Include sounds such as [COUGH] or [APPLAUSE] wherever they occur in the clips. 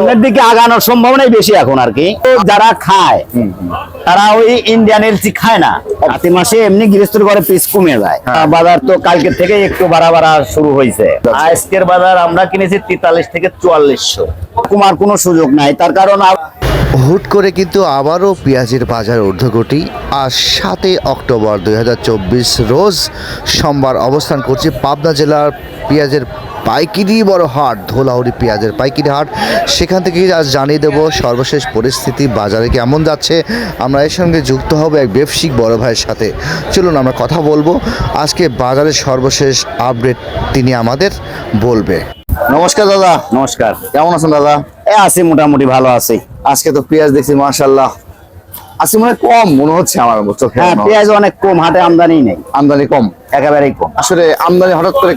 সামনের দিকে আগানোর সম্ভাবনাই বেশি এখন আর কি। যারা খায় তারা ওই ইন্ডিয়ান এলসি খায় না প্রতি মাসে এমনি গৃহস্থর করে পিস কমে যায়। হ্যাঁ। বাজার তো কালকে থেকে একটু বাড়া বাড়া শুরু হয়েছে। আজকের বাজার আমরা কিনেছি তেতাল্লিশ থেকে চুয়াল্লিশশো। কমার কোনো সুযোগ নাই। তার কারণ হুট করে কিন্তু আবারও পেঁয়াজের বাজার ঊর্ধ্বগতি। আর সাতই অক্টোবর দুই হাজার চব্বিশ রোজ সোমবার অবস্থান করছে পাবনা জেলার পেঁয়াজের পাইকিরি বড় হাট ধোলাউড়ি পেঁয়াজের পাইকিরি হাট। সেখান থেকে আজ জানিয়ে দেব সর্বশেষ পরিস্থিতি বাজারে কেমন যাচ্ছে। আমরা এর সঙ্গে যুক্ত হব এক ব্যবসায়িক বড় ভাইয়ের সাথে। চলুন আমরা কথা বলব। আজকে বাজারের সর্বশেষ আপডেট তিনি আমাদের বলবে। নমস্কার দাদা। নমস্কার। কেমন আছেন দাদা? এ আছি মোটামুটি ভালো আছি। আজকে তো পেঁয়াজ দেখছি মাশাল্লাহ আজকে মনে হয় কম মনে হচ্ছে আমার চোখে হ্যাঁ পেঁয়াজ অনেক কম হাটে আমদানি নেই। আমদানি কম? একেবারেই কম। আসলে আমদানি হঠাৎ করে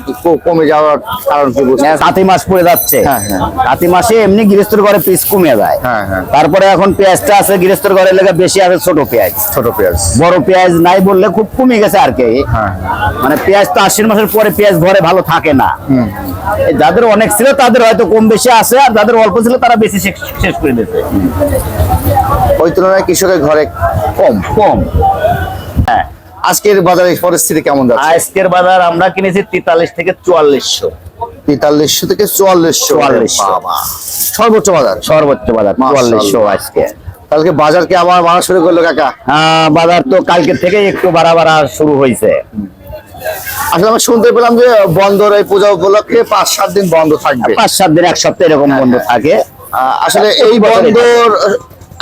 কমে যাওয়ার কারণ কি বুঝছেন সাথী মাস পড়ে যাচ্ছে। হ্যাঁ, হ্যাঁ। সাথী মাসে এমনি গৃহস্থর ঘরে পিস কমে যায়। হ্যাঁ, হ্যাঁ। তারপরে এখন পেঁয়াজটা আছে গৃহস্থর ঘরে লেগে বেশি আছে ছোট পেঁয়াজ। ছোট পেঁয়াজ। বড় পেঁয়াজ নাই বললে খুব কমে গেছে আর কি। হ্যাঁ মানে পেঁয়াজ তো আশ্বিন মাসের পরে পেঁয়াজ ঘরে ভালো থাকে না। যাদের অনেক ছিল তাদের হয়তো কম বেশি আছে আর যাদের অল্প ছিল তারা বেশি শেষ করে দিয়েছে। ওই তুলনায় কৃষকের ঘরে কম। কম। হ্যাঁ আজকের বাজারে পরিস্থিতি কেমন যাচ্ছে? আজকের বাজার আমরা কিনেছি তেতাল্লিশ থেকে চুয়াল্লিশশো। তেতাল্লিশশো থেকে চুয়াল্লিশশো। 4400 বাবা। সর্বোচ্চ বাজার? সর্বোচ্চ বাজার চুয়াল্লিশশো আজকে। কালকে বাজার কি আবার বাড়া শুরু করল কাকা? আহ, বাজার তো কালকে থেকে একটু বাড়া বাড়া শুরু হয়েছে আসলে আমি শুনতে পেলাম যে বন্দর এই পূজা উপলক্ষে পাঁচ সাত দিন বন্ধ থাকবে। পাঁচ সাত দিন এক সপ্তাহ এরকম বন্ধ থাকে। আসলে এই বন্দর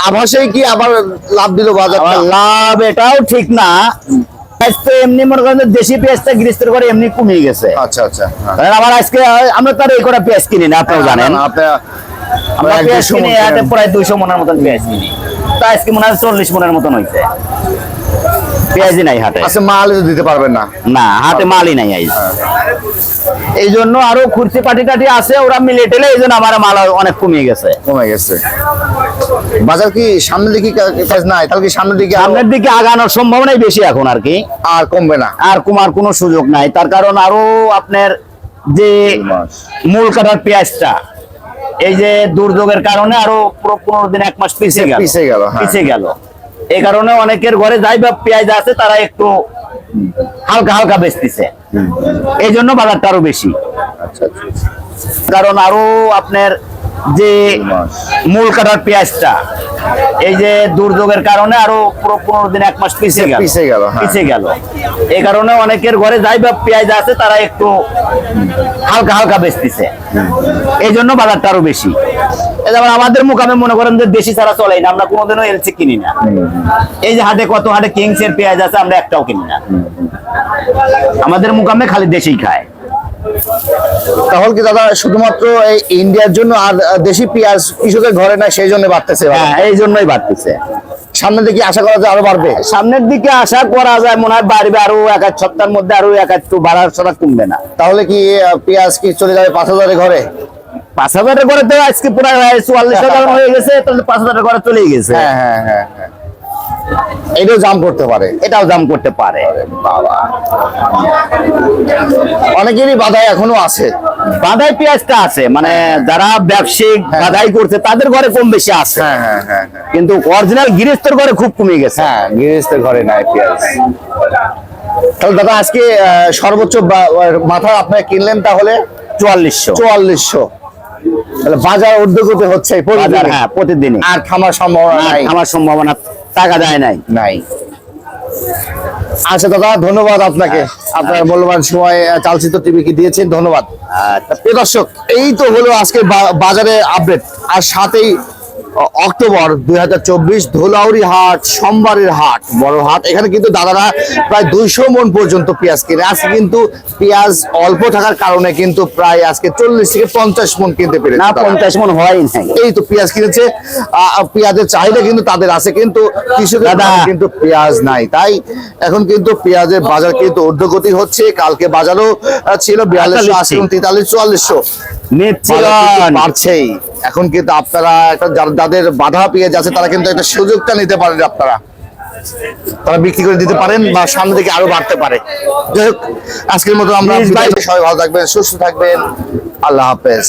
আভাসেই কি আবার লাভ দিল বাজার লাভ এটাও ঠিক না। এমনি মনে করেন দেশি পেঁয়াজটা গৃহস্থের করে এমনি কমে গেছে। আচ্ছা আচ্ছা হ্যাঁ। কারণ আমার আজকে আমরা তো এই কটা পেঁয়াজ কিনি না আপনারা জানেন না, না, আপনারা আমরা পেঁয়াজ কিনি হাটে কেনেন। প্রায় দুইশো মনের মতন পেঁয়াজ কিনি। তা আজকে মনে হয় চল্লিশ মনের মতন হয়েছে নাই হাটে। আচ্ছা মাল দিতে পারবেন না। না হাটে মালই নাই আইজ এই জন্য আরও খুরসি পাটি টাটি আছে ওরা মিলে টেলে এই জন্য আমার মাল অনেক কমিয়ে গেছে। কমে গেছে। বাজার কি সামনের দিকে কাজ নাই? তাহলে কি সামনের দিকে সামনের দিকে আগানোর সম্ভাবনাই বেশি এখন আর কি। আর কমবে না। আর কমার কোনো সুযোগ নাই। তার কারণ আরও আপনার যে মূল কাটার পেঁয়াজটা এই যে দুর্যোগের কারণে আরও পুরো পনেরো দিন এক মাস পিছিয়ে গেল। পিছিয়ে গেল, হ্যাঁ। পিছিয়ে গেল। এই কারণে অনেকের ঘরে যাই বা পেঁয়াজ আছে তারা একটু হালকা হালকা বেচতেছে। এই জন্য বাজারটা আরও বেশি। আচ্ছা আচ্ছা। কারণ আরও আপনার যে মূল কাটার পেঁয়াজটা এই যে দুর্যোগের কারণে আরও পুরো পনেরো দিন এক মাস পিছিয়ে গেল। পিছিয়ে গেল, হ্যাঁ। পিছিয়ে গেল। এই কারণে অনেকের ঘরে যাই বা পেঁয়াজ আছে তারা একটু হালকা হালকা বেচতেছে। এই জন্য বাজারটা আরও বেশি। যেমন আমাদের মুখামে মনে করেন যে দেশি ছাড়া চলেই না আমরা কোনোদিনও এলসি কিনি না। এই যে হাটে কত হাটে কিংস এর পেঁয়াজ আছে আমরা একটাও কিনি না। আমাদের মুখামে খালি দেশি খায় তাহলে কি দাদা শুধুমাত্র এই ইন্ডিয়ার জন্য আর দেশি পেঁয়াজ কৃষকের ঘরে নাই সেই জন্য বাড়তেছে হ্যাঁ এই জন্যই বাড়তেছে। সামনের দিকে আশা করা যায় আরও বাড়বে? সামনের দিকে আশা করা যায় মনে হয় বাড়বে আরও এক এক সপ্তাহের মধ্যে আরও এক একটু বাড়ার সাথে কমবে না। তাহলে কি পেঁয়াজ কি চলে যাবে পাঁচ হাজারের ঘরে? পাঁচ হাজারের ঘরে তো আজকে প্রায় চুয়াল্লিশ হাজার [LAUGHS] হয়ে গেছে তাহলে পাঁচ হাজারের ঘরে চলেই গেছে। হ্যাঁ হ্যাঁ হ্যাঁ হ্যাঁ। এটাও জাম করতে পারে এটাও জাম করতে পারে। বাবা। অনেকেরই বাধাই এখনও আছে। বাধাই পেঁয়াজটা আছে মানে যারা ব্যবসায়িক বাধাই করছে তাদের ঘরে কম বেশি আছে। হ্যাঁ হ্যাঁ হ্যাঁ হ্যাঁ। কিন্তু অরিজিনাল গৃহস্থর ঘরে খুব কমে গেছে। হ্যাঁ গৃহস্থের ঘরে নাই পেঁয়াজ। তাহলে দাদা আজকে সর্বোচ্চ মাথা আপনারা কিনলেন তাহলে? চুয়াল্লিশশো। চুয়াল্লিশশো। তাহলে বাজার উদ্যোগতে হচ্ছে প্রতিদিন? হ্যাঁ প্রতিদিনই আর খামার সম্ভাবনা নাই? আমার সম্ভাবনা টাকা দেয় নাই। নাই। আচ্ছা দাদা ধন্যবাদ আপনাকে। আপনার মূল্যবান সময় চালচিত্র টিভি কে দিয়েছেন ধন্যবাদ। আচ্ছা। প্রিয় দর্শক এই তো হলো আজকে বাজারে আপডেট আর সাথেই অক্টোবর দুই হাজার চব্বিশ ধুলাউড়ি হাট সোমবারের হাট বড় হাট। এখানে কিন্তু দাদারা প্রায় দুইশো মন পর্যন্ত পেঁয়াজ কিনে। আজকে কিন্তু পেঁয়াজ অল্প থাকার কারণে কিন্তু প্রায় আজকে চল্লিশ থেকে পঞ্চাশ মন কিনতে পেরেছে না। পঞ্চাশ মন হয় এই তো পেঁয়াজ কিনেছে। পেঁয়াজের চাহিদা কিন্তু তাদের আছে কিন্তু কৃষকের দাদা। কিন্তু পেঁয়াজ নাই। তাই এখন কিন্তু পেঁয়াজের বাজার কিন্তু ঊর্ধ্বগতি হচ্ছে। কালকে বাজারও ছিল বিয়াল্লিশশো আশি তেতাল্লিশ চুয়াল্লিশশো। বাড়ছেই এখন কিন্তু আপনারা একটা যার- যাদের বাধা পেয়ে যাচ্ছে তারা কিন্তু একটা সুযোগটা নিতে পারেন আপনারা। তারা বিক্রি করে দিতে পারেন বা সামনে দিকে আরও বাড়তে পারে। যাই হোক আজকের মতো আমরা। সবাই ভালো থাকবেন সুস্থ থাকবেন। আল্লাহ হাফেজ।